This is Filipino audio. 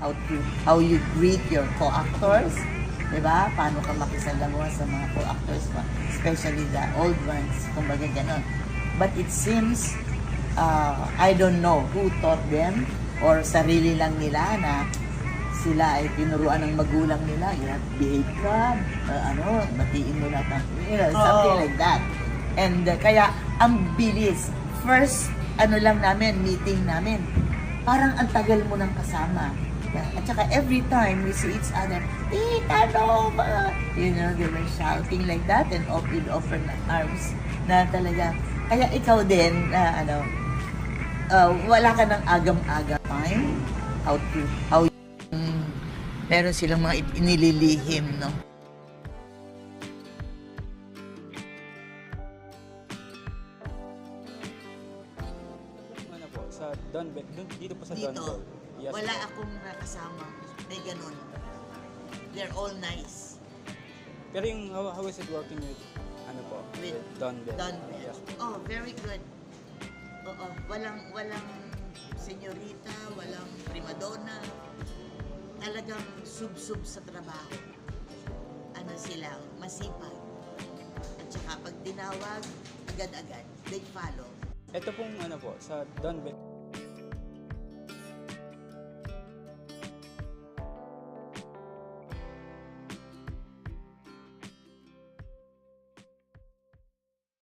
how to how you greet your co-actors, 'di ba? Paano ka makisalamuha sa mga co-actors mo, especially the old ones, kumbaga ganun. But it seems uh, I don't know who taught them or sarili lang nila na sila ay tinuruan ng magulang nila, you have to behave ka, uh, ano, batiin mo lahat ng, you know, something Oo. like that. And uh, kaya, ang bilis. First, ano lang namin, meeting namin, parang ang tagal mo nang kasama. At saka every time we see each other, Tita Nova! You know, they were shouting like that and op with open arms na talaga. Kaya ikaw din, na ano, uh, wala ka ng agam-aga time how to, how Mm, meron silang mga inililihim, no? Ano po, sa dun, dito po sa Dito, Dunbeck. Yes wala po. akong nakasama. May ganun. They're all nice. Pero yung how, how is it working with, ano po, With Dunbeck? Dunbeck. Yes. Oh, very good. Oo, walang, walang senyorita, walang primadonna. Talagang sub-sub sa trabaho. Ano sila, masipag. At saka pag tinawag, agad-agad, they follow. Ito pong ano po, sa Dunbeck,